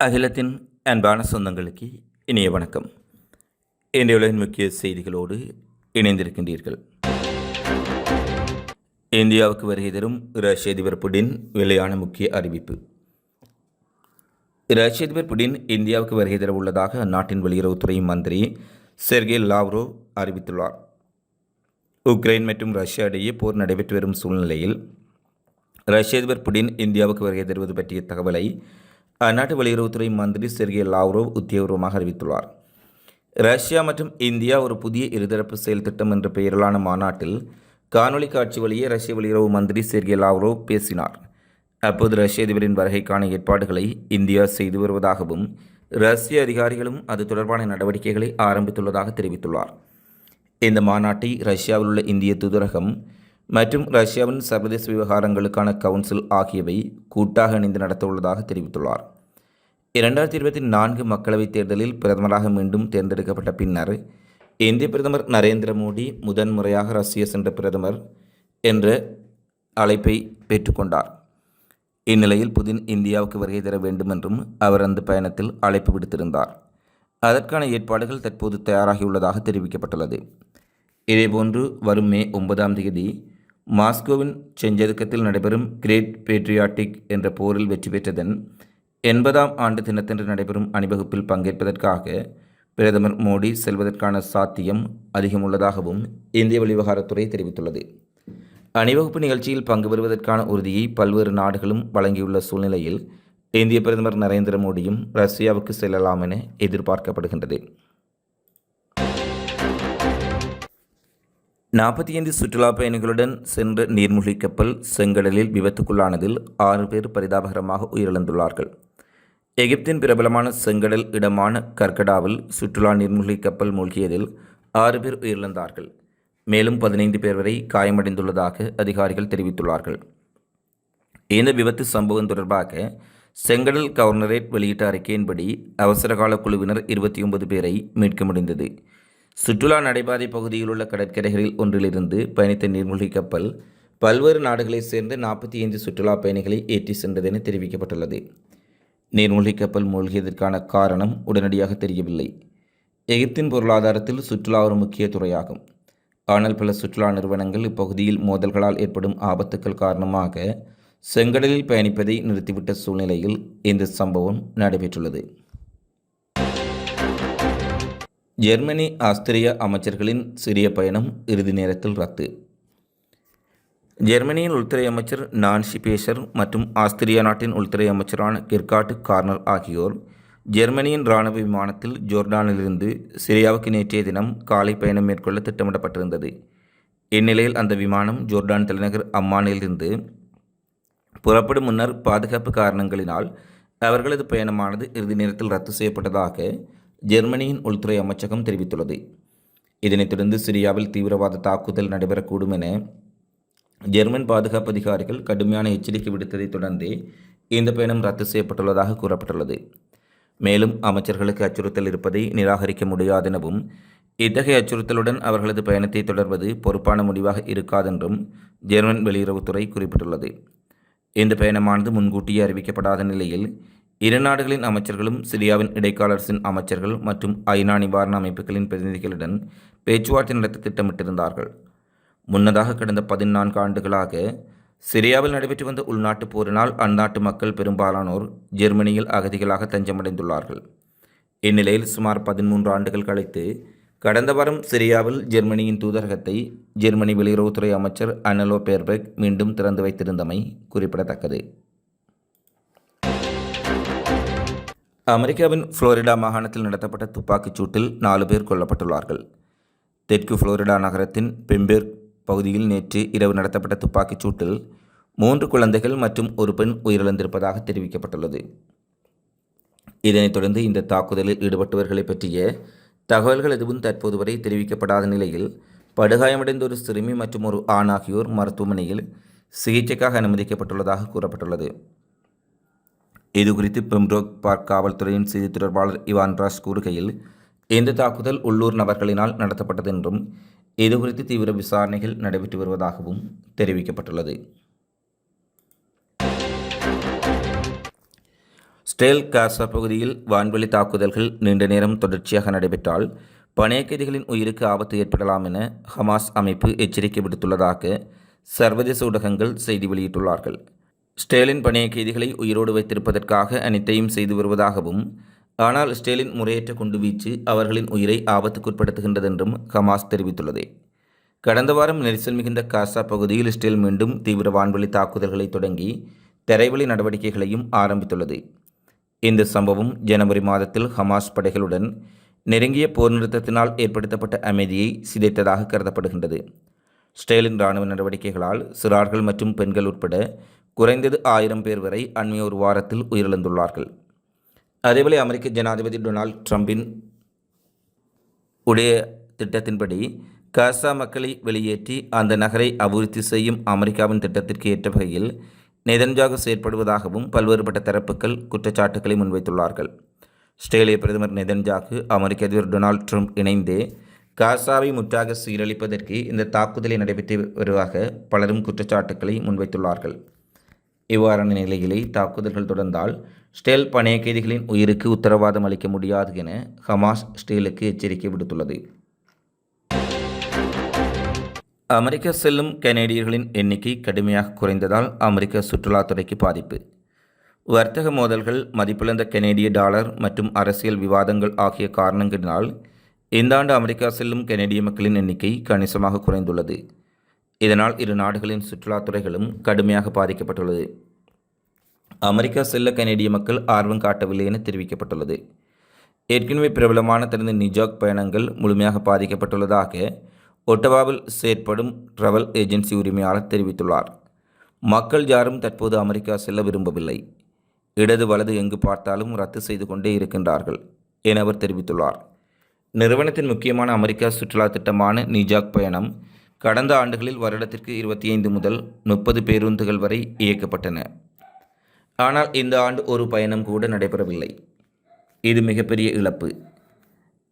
அகிலத்தின் அன்பான சொந்தங்களுக்கு இனிய வணக்கம். இன்றைய உலகின் முக்கிய செய்திகளோடு இணைந்திருக்கின்றீர்கள். இந்தியாவுக்கு வருகை தரும் ரஷ்ய அதிபர் புடின் வெளியான முக்கிய அறிவிப்பு. ரஷ்ய அதிபர் புடின் இந்தியாவுக்கு வருகை தர உள்ளதாக அந்நாட்டின் வெளியுறவுத்துறை மந்திரி செர்கே லாவ்ரோ அறிவித்துள்ளார். உக்ரைன் மற்றும் ரஷ்யா இடையே போர் நடைபெற்று வரும் சூழ்நிலையில் ரஷ்ய அதிபர் புடின் இந்தியாவுக்கு வருகை தருவது பற்றிய தகவலை அந்நாட்டு வெளியுறவுத்துறை மந்திரி செர்கே லாவ்ரோவ் உத்தியபூர்வமாக அறிவித்துள்ளார். ரஷ்யா மற்றும் இந்தியா ஒரு புதிய இருதரப்பு செயல் திட்டம் என்ற பெயரிலான மாநாட்டில் காணொலி காட்சி வழியே ரஷ்ய வெளியுறவு மந்திரி செர்கே லாவ்ரோவ் பேசினார். அப்போது ரஷ்ய அதிபரின் வருகைக்கான ஏற்பாடுகளை இந்தியா செய்து வருவதாகவும் ரஷ்ய அதிகாரிகளும் அது தொடர்பான நடவடிக்கைகளை ஆரம்பித்துள்ளதாக தெரிவித்துள்ளார். இந்த மாநாட்டை ரஷ்யாவில் உள்ள இந்திய தூதரகம் மற்றும் ரஷ்யாவின் சர்வதேச விவகாரங்களுக்கான கவுன்சில் ஆகியவை கூட்டாக இணைந்து நடத்தவுள்ளதாக தெரிவித்துள்ளார். இரண்டாயிரத்தி இருபத்தி நான்கு மக்களவைத் தேர்தலில் பிரதமராக மீண்டும் தேர்ந்தெடுக்கப்பட்ட பின்னர் இந்திய பிரதமர் நரேந்திர மோடி முதன்முறையாக ரஷ்யா சென்ற பிரதமர் என்ற அழைப்பை பெற்றுக்கொண்டார் இந்நிலையில் புதின் இந்தியாவுக்கு வருகை தர வேண்டும் என்றும் அவர் அந்த பயணத்தில் அழைப்பு விடுத்திருந்தார். அதற்கான ஏற்பாடுகள் தற்போது தயாராகியுள்ளதாக தெரிவிக்கப்பட்டுள்ளது. இதேபோன்று வரும் மே ஒன்பதாம் தேதி மாஸ்கோவின் செஞ்சதுக்கத்தில் நடைபெறும் கிரேட் பேட்ரியாட்டிக் என்ற போரில் வெற்றி பெற்றதன் எண்பதாம் ஆண்டு தினத்தன்று நடைபெறும் அணிவகுப்பில் பங்கேற்பதற்காக பிரதமர் மோடி செல்வதற்கான சாத்தியம் அதிகம் உள்ளதாகவும் இந்திய வெளிவகாரத்துறை தெரிவித்துள்ளது. அணிவகுப்பு நிகழ்ச்சியில் பங்கு பெறுவதற்கான உறுதியை பல்வேறு நாடுகளும் வழங்கியுள்ள சூழ்நிலையில் இந்திய பிரதமர் நரேந்திர மோடியும் ரஷ்யாவுக்கு செல்லலாம் என எதிர்பார்க்கப்படுகின்றது. நாற்பத்தி ஐந்து சுற்றுலா பயணிகளுடன் சென்ற நீர்மூழ்கி கப்பல் செங்கடலில் விபத்துக்குள்ளானதில் ஆறு பேர் பரிதாபகரமாக உயிரிழந்துள்ளார்கள். எகிப்தின் பிரபலமான செங்கடல் இடமான கர்கடாவில் சுற்றுலா நீர்மூழ்கி கப்பல் மூழ்கியதில் ஆறு பேர் உயிரிழந்தார்கள். மேலும் பதினைந்து பேர் வரை காயமடைந்துள்ளதாக அதிகாரிகள் தெரிவித்துள்ளார்கள். இந்த விபத்து சம்பவம் தொடர்பாக செங்கடல் கவர்னரேட் வெளியிட்ட அறிக்கையின்படி அவசரகால குழுவினர் இருபத்தி ஒன்பது பேரை மீட்க முடிந்தது. சுற்றுலா நடைபாதை பகுதியில் உள்ள கடற்கரைகளில் ஒன்றிலிருந்து பயணித்த நீர்மூழ்கி கப்பல் பல்வேறு நாடுகளைச் சேர்ந்த நாற்பத்தி ஐந்து சுற்றுலா பயணிகளை ஏற்றி சென்றது என தெரிவிக்கப்பட்டுள்ளது. நீர்மூழ்கி கப்பல் மூழ்கியதற்கான காரணம் உடனடியாக தெரியவில்லை. எகிப்தின் பொருளாதாரத்தில் சுற்றுலா ஒரு முக்கிய துறையாகும். ஆனால் பல சுற்றுலா நிறுவனங்கள் இப்பகுதியில் மோதல்களால் ஏற்படும் ஆபத்துக்கள் காரணமாக செங்கடலில் பயணிப்பதை நிறுத்திவிட்ட சூழ்நிலையில் இந்த சம்பவம் நடைபெற்றுள்ளது. ஜெர்மனி ஆஸ்திரிய அமைச்சர்களின் சிறிய பயணம் இறுதி நேரத்தில் ரத்து. ஜெர்மனியின் உள்துறை அமைச்சர் நான்சி பேஷர் மற்றும் ஆஸ்திரியா நாட்டின் உள்துறை அமைச்சரான கிர்காட்டு கார்னர் ஆகியோர் ஜெர்மனியின் இராணுவ விமானத்தில் ஜோர்டானிலிருந்து சிரியாவுக்கு நேற்றைய தினம் காலை பயணம் மேற்கொள்ள திட்டமிடப்பட்டிருந்தது. இந்நிலையில் அந்த விமானம் ஜோர்டான் தலைநகர் அம்மானிலிருந்து புறப்படும் முன்னர் பாதுகாப்பு காரணங்களினால் அவர்களது பயணமானது இறுதி நேரத்தில் ரத்து செய்யப்பட்டதாக ஜெர்மனியின் உள்துறை அமைச்சகம் தெரிவித்துள்ளது. இதனைத் தொடர்ந்து சிரியாவில் தீவிரவாத தாக்குதல் நடைபெறக்கூடும் என ஜெர்மன் பாதுகாப்பு அதிகாரிகள் கடுமையான எச்சரிக்கை விடுத்ததைத் தொடர்ந்தே இந்த பயணம் ரத்து செய்யப்பட்டுள்ளதாக கூறப்பட்டுள்ளது. மேலும் அமைச்சர்களுக்கு அச்சுறுத்தல் இருப்பதை நிராகரிக்க முடியாதெனவும் இத்தகைய அச்சுறுத்தலுடன் அவர்களது பயணத்தை தொடர்வது பொறுப்பான முடிவாக இருக்காதென்றும் ஜெர்மன் வெளியுறவுத்துறை குறிப்பிட்டுள்ளது. இந்த பயணமானது முன்கூட்டியே அறிவிக்கப்படாத நிலையில் இரு நாடுகளின் அமைச்சர்களும் சிரியாவின் இடைக்கால அரசின் அமைச்சர்கள் மற்றும் ஐநா நிவாரண அமைப்புகளின் பிரதிநிதிகளுடன் பேச்சுவார்த்தை நடத்த திட்டமிட்டிருந்தார்கள். முன்னதாக கடந்த பதினான்கு ஆண்டுகளாக சிரியாவில் நடைபெற்று வந்த உள்நாட்டு போரினால் அந்நாட்டு மக்கள் பெரும்பாலானோர் ஜெர்மனியில் அகதிகளாக தஞ்சமடைந்துள்ளார்கள். இந்நிலையில் சுமார் பதிமூன்று ஆண்டுகள் கழித்து கடந்த வாரம் சிரியாவில் ஜெர்மனியின் தூதரகத்தை ஜெர்மனி வெளியுறவுத்துறை அமைச்சர் அனலோ பேர்பெக் மீண்டும் திறந்து வைத்திருந்தமை குறிப்பிடத்தக்கது. அமெரிக்காவின் புளோரிடா மாகாணத்தில் நடத்தப்பட்ட துப்பாக்கிச் சூட்டில் நாலு பேர் கொல்லப்பட்டுள்ளார்கள். தெற்கு புளோரிடா நகரத்தின் பெம்பேர் பகுதியில் நேற்று இரவு நடத்தப்பட்ட துப்பாக்கிச் சூட்டில் மூன்று குழந்தைகள் மற்றும் ஒரு பெண் உயிரிழந்திருப்பதாக தெரிவிக்கப்பட்டுள்ளது. இதனைத் தொடர்ந்து இந்த தாக்குதலில் ஈடுபட்டவர்களை பற்றிய தகவல்கள் எதுவும் தற்போது வரை தெரிவிக்கப்படாத நிலையில் படுகாயமடைந்த ஒரு சிறுமி மற்றும் ஒரு ஆண் ஆகியோர் மருத்துவமனையில் சிகிச்சைக்காக அனுமதிக்கப்பட்டுள்ளதாக கூறப்பட்டுள்ளது. இதுகுறித்து பிம்ரோக் பார்க் காவல்துறையின் செய்தி தொடர்பாளர் இவான் ராஸ் கூறுகையில் இந்த தாக்குதல் உள்ளூர் நபர்களினால் நடத்தப்பட்டது என்றும் இதுகுறித்து தீவிர விசாரணைகள் நடைபெற்று வருவதாகவும் தெரிவிக்கப்பட்டுள்ளது. ஸ்டேல் காசா பகுதியில் வான்வெளி தாக்குதல்கள் நீண்ட நேரம் தொடர்ச்சியாக நடைபெற்றால் பணைய கைதிகளின் உயிருக்கு ஆபத்து ஏற்படலாம் என ஹமாஸ் அமைப்பு எச்சரிக்கை விடுத்துள்ளதாக சர்வதேச ஊடகங்கள் செய்தி வெளியிட்டுள்ளார்கள். ஸ்டேலின் பணைய கைதிகளை உயிரோடு வைத்திருப்பதற்காக அனைத்தையும் செய்து வருவதாகவும் ஆனால் ஸ்டேலின் முறையற்ற குண்டுவீச்சு அவர்களின் உயிரை ஆபத்துக்குட்படுத்துகின்றது என்றும் ஹமாஸ் தெரிவித்துள்ளது. கடந்த வாரம் நெரிசல் மிகுந்த காசா பகுதியில் ஸ்டேல் மீண்டும் தீவிர வான்வெளி தாக்குதல்களை தொடங்கி தரைவழி நடவடிக்கைகளையும் ஆரம்பித்துள்ளது. இந்த சம்பவம் ஜனவரி மாதத்தில் ஹமாஸ் படைகளுடன் நெருங்கிய போர் நிறுத்தத்தினால் ஏற்படுத்தப்பட்ட அமைதியை சிதைத்ததாக கருதப்படுகின்றது. ஸ்டேலின் இராணுவ நடவடிக்கைகளால் சிறார்கள் மற்றும் பெண்கள் உட்பட குறைந்தது ஆயிரம் பேர் வரை அண்மைய ஒரு வாரத்தில் உயிரிழந்துள்ளார்கள். அதேவேளை அமெரிக்க ஜனாதிபதி டொனால்ட் ட்ரம்பின் உடைய திட்டத்தின்படி காசா மக்களை வெளியேற்றி அந்த நகரை அபிவிருத்தி செய்யும் அமெரிக்காவின் திட்டத்திற்கு ஏற்ற வகையில் நெதன்ஜாக செயற்படுவதாகவும் பல்வேறுபட்ட தரப்புகள் குற்றச்சாட்டுகளை முன்வைத்துள்ளார்கள். ஆஸ்திரேலிய பிரதமர் நெதன்ஜாக்கு அமெரிக்க அதிபர் டொனால்ட் ட்ரம்ப் இணைந்தே காசாவை முற்றாக சீரழிப்பதற்கு இந்த தாக்குதலை நடைபெற்று வருவதாக பலரும் குற்றச்சாட்டுக்களை முன்வைத்துள்ளார்கள். இவ்வாறான நிலையிலே தாக்குதல்கள் தொடர்ந்தால் ஸ்டேல் பணைய கைதிகளின் உயிருக்கு உத்தரவாதம் அளிக்க முடியாது என ஹமாஸ் ஸ்டேலுக்கு எச்சரிக்கை விடுத்துள்ளது. அமெரிக்கா செல்லும் கனேடியர்களின் எண்ணிக்கை கடுமையாக குறைந்ததால் அமெரிக்க சுற்றுலாத்துறைக்கு பாதிப்பு. வர்த்தக மோதல்கள் மதிப்பிழந்த கனேடிய டாலர் மற்றும் அரசியல் விவாதங்கள் ஆகிய காரணங்களினால் இந்த ஆண்டு அமெரிக்கா செல்லும் கனேடிய மக்களின் எண்ணிக்கை கணிசமாக குறைந்துள்ளது. இதனால் இரு நாடுகளின் சுற்றுலாத்துறைகளும் கடுமையாக பாதிக்கப்பட்டுள்ளது. அமெரிக்கா செல்ல கனேடிய மக்கள் ஆர்வம் காட்டவில்லை என தெரிவிக்கப்பட்டுள்ளது. ஏற்கனவே பிரபலமான தனது நிஜாக் பயணங்கள் முழுமையாக பாதிக்கப்பட்டுள்ளதாக ஒட்டவாவில் செயற்படும் ட்ராவல் ஏஜென்சி உரிமையாளர் தெரிவித்துள்ளார். மக்கள் யாரும் தற்போது அமெரிக்கா செல்ல விரும்பவில்லை. இடது வலது எங்கு பார்த்தாலும் ரத்து செய்து கொண்டே இருக்கின்றார்கள் என அவர் தெரிவித்துள்ளார். நிறுவனத்தின் முக்கியமான அமெரிக்கா சுற்றுலா திட்டமான நிஜாக் பயணம் கடந்த ஆண்டுகளில் வருடத்திற்கு இருபத்தி ஐந்து முதல் முப்பது பேருந்துகள் வரை இயக்கப்பட்டன. ஆனால் இந்த ஆண்டு ஒரு பயணம் கூட நடைபெறவில்லை. இது மிகப்பெரிய இழப்பு.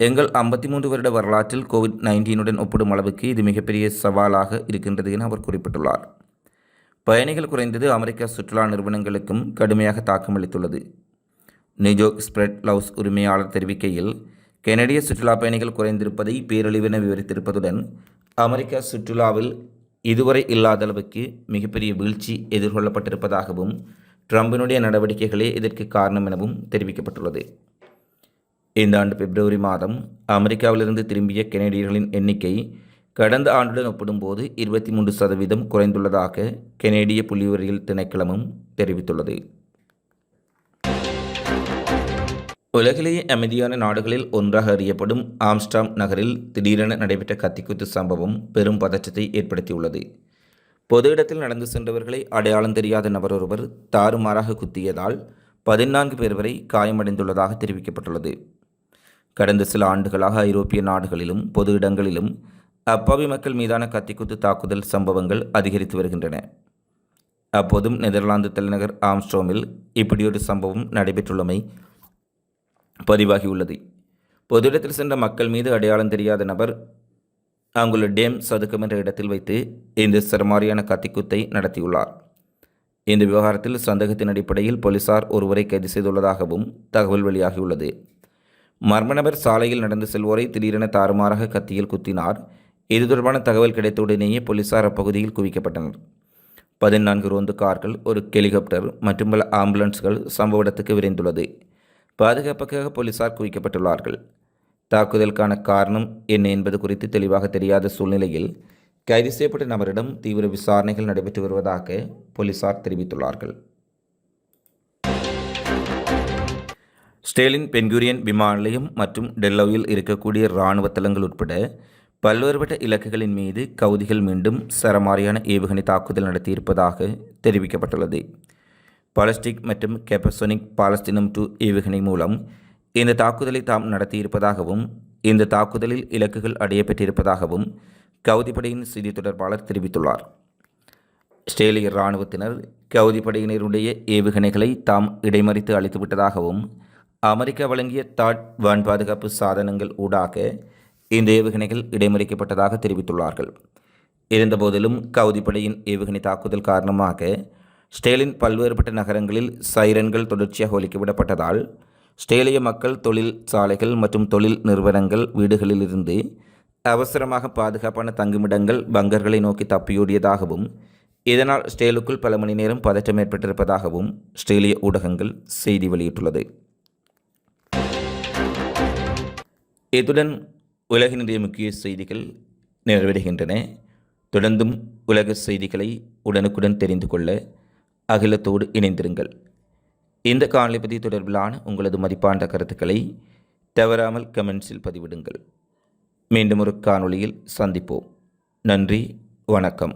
எங்கள் ஐம்பத்தி மூன்று வருட வரலாற்றில் கோவிட் நைன்டீனுடன் ஒப்பிடும் அளவுக்கு இது மிகப்பெரிய சவாலாக இருக்கின்றது என அவர் குறிப்பிட்டுள்ளார். பயணிகள் குறைந்தது அமெரிக்க சுற்றுலா நிறுவனங்களுக்கும் கடுமையாக தாக்கமளித்துள்ளது நியூயோர்க் ஸ்ப்ரெட் லவ்ஸ் உரிமையாளர் தெரிவிக்கையில் கெனடிய சுற்றுலா பயணிகள் குறைந்திருப்பதை பேரழிவென விவரித்திருப்பதுடன் அமெரிக்க சுற்றுலாவில் இதுவரை இல்லாத அளவுக்கு மிகப்பெரிய வீழ்ச்சி எதிர்கொள்ளப்பட்டிருப்பதாகவும் ட்ரம்பினுடைய நடவடிக்கைகளே இதற்கு காரணம் எனவும் தெரிவிக்கப்பட்டுள்ளது. இந்த ஆண்டு பிப்ரவரி மாதம் அமெரிக்காவிலிருந்து திரும்பிய கெனடியர்களின் எண்ணிக்கை கடந்த ஆண்டுடன் ஒப்பிடும்போது இருபத்தி மூன்று சதவீதம் குறைந்துள்ளதாக கெனேடிய புள்ளிவியல் திணைக்களமும் தெரிவித்துள்ளது. உலகிலேயே அமைதியான நாடுகளில் ஒன்றாக அறியப்படும் ஆம்ஸ்டாம் நகரில் திடீரென நடைபெற்ற கத்திக்குத்து சம்பவம் பெரும் பதற்றத்தை ஏற்படுத்தியுள்ளது. பொது இடத்தில் நடந்து சென்றவர்களை அடையாளம் தெரியாத நபர் ஒருவர் தாறுமாறாக குத்தியதால் பதினான்கு பேர் வரை காயமடைந்துள்ளதாக தெரிவிக்கப்பட்டுள்ளது. கடந்த சில ஆண்டுகளாக ஐரோப்பிய நாடுகளிலும் பொது இடங்களிலும் அப்பாவி மக்கள் மீதான கத்திக்குத்து தாக்குதல் சம்பவங்கள் அதிகரித்து வருகின்றன. அப்போதும் நெதர்லாந்து தலைநகர் ஆம்ஸ்ட்ரோமில் இப்படியொரு சம்பவம் நடைபெற்றுள்ளமை பதிவாகியுள்ளது. பொது இடத்தில் சென்ற மக்கள் மீது அடையாளம் தெரியாத நபர் அங்குள்ள டேம் சதுக்கம் என்ற இடத்தில் வைத்து இந்த சரமாரியான கத்திக்குத்தை நடத்தியுள்ளார். இந்த விவகாரத்தில் சந்தேகத்தின் அடிப்படையில் போலீசார் ஒருவரை கைது செய்துள்ளதாகவும் தகவல் வெளியாகியுள்ளது. மர்ம நபர் சாலையில் நடந்து செல்வோரை திடீரென தாறுமாறாக கத்தியில் குத்தினார். இது தொடர்பான தகவல் கிடைத்தவுடனேயே போலீசார் அப்பகுதியில் குவிக்கப்பட்டனர். பதினான்கு ரோந்து கார்கள் ஒரு ஹெலிகாப்டர் மற்றும் பல ஆம்புலன்ஸ்கள் சம்பவ இடத்துக்கு விரைந்துள்ளது. பாதுகாப்புக்காக போலீசார் குவிக்கப்பட்டுள்ளார்கள் தாக்குதலுக்கான காரணம் என்ன என்பது குறித்து தெளிவாக தெரியாத சூழ்நிலையில் கைது செய்யப்பட்ட நபரிடம் தீவிர விசாரணைகள் நடைபெற்று வருவதாக போலீசார் தெரிவித்துள்ளார்கள். ஸ்டேலின் பென்குரியன் விமான நிலையம் மற்றும் டெல்லோவில் இருக்கக்கூடிய இராணுவ தளங்கள் உட்பட பல்வேறுபட்ட இலக்குகளின் மீது கவுதிகள் மீண்டும் சரமாரியான ஏவுகணை தாக்குதல் நடத்தியிருப்பதாக தெரிவிக்கப்பட்டுள்ளது. பாலஸ்டிக் மற்றும் கேப்பசோனிக் பாலஸ்தீனம் டூ ஏவுகணை மூலம் இந்த தாக்குதலை தாம் நடத்தியிருப்பதாகவும் இந்த தாக்குதலில் இலக்குகள் அடையப்பெற்றிருப்பதாகவும் கவுதிப்படையின் செய்தி தொடர்பாளர் தெரிவித்துள்ளார். ஸ்டேலிய இராணுவத்தினர் கவுதிப்படையினருடைய ஏவுகணைகளை தாம் இடைமறித்து அளித்துவிட்டதாகவும் அமெரிக்கா வழங்கிய தாட் வான் பாதுகாப்பு சாதனங்கள் ஊடாக இந்த ஏவுகணைகள் இடைமறிக்கப்பட்டதாக தெரிவித்துள்ளார்கள். இருந்தபோதிலும் கவுதிப்படையின் ஏவுகணை தாக்குதல் காரணமாக ஸ்டேலின் பல்வேறுபட்ட நகரங்களில் சைரன்கள் தொடர்ச்சியாக ஒலிக்கப்படப்பட்டதால் ஸ்டேலிய மக்கள் தொழில் சாலைகள் மற்றும் தொழில் நிறுவனங்கள் வீடுகளிலிருந்து அவசரமாக பாதுகாப்பான தங்குமிடங்கள் பங்கர்களை நோக்கி தப்பியோடியதாகவும் இதனால் ஸ்டேலுக்குள் பல மணி நேரம் பதற்றம் ஏற்பட்டிருப்பதாகவும் ஸ்டேலிய ஊடகங்கள் செய்தி வெளியிட்டுள்ளது. இத்துடன் உலகினுடைய முக்கிய செய்திகள் நிறைவேறுகின்றன தொடர்ந்தும் உலக செய்திகளை உடனுக்குடன் தெரிந்து கொள்ள அகிலத்தோடு இணைந்திருங்கள். இந்த காணொளி தொடர்பிலான உங்களது மதிப்பாண்ட கருத்துக்களை தவறாமல் கமெண்ட்ஸில் பதிவிடுங்கள். மீண்டும் ஒரு காணொளியில் சந்திப்போம். நன்றி வணக்கம்.